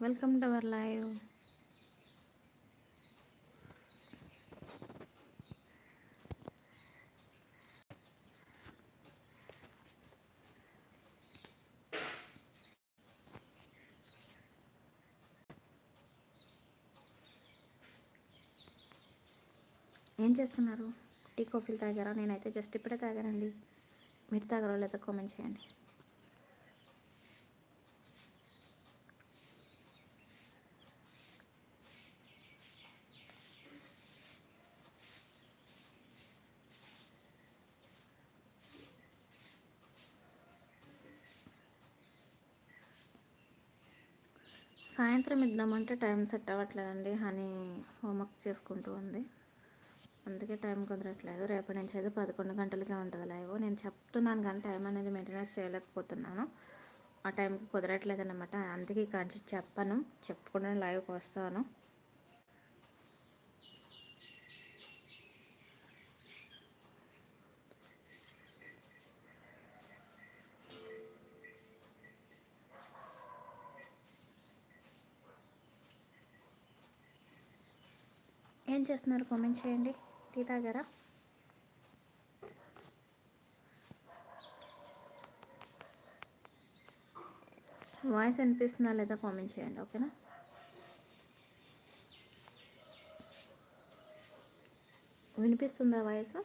Welcome to our live ఏం చేస్తున్నారు? Tea కాఫీలు తాగారా? నేనైతే జస్ట్ ఇప్పుడే తాగానండి. మీరు తాగరో లేదా? కామెంట్ చేయండి. సాయంత్రం ఇద్దామంటే టైం సెట్ అవ్వట్లేదండి. హనీ హోంవర్క్ చేసుకుంటూ ఉంది. అందుకే టైం కుదరట్లేదు. రేపటి నుంచి అయితే పదకొండు గంటలకే ఉంటుంది లైవ్. నేను చెప్తున్నాను కానీ టైం అనేది మెయింటెనెన్స్ చేయలేకపోతున్నాను. ఆ టైంకి కుదరట్లేదు అనమాట అందుకే ఇక్కడ చెప్పను. చెప్పకుండా లైవ్కి వస్తాను. ఏం చేస్తున్నారు కామెంట్ చేయండి. టీ తాగారా? వాయిస్ అనిపిస్తుందా లేదా కామెంట్ చేయండి ఓకేనా? వినిపిస్తుందా వాయిస్?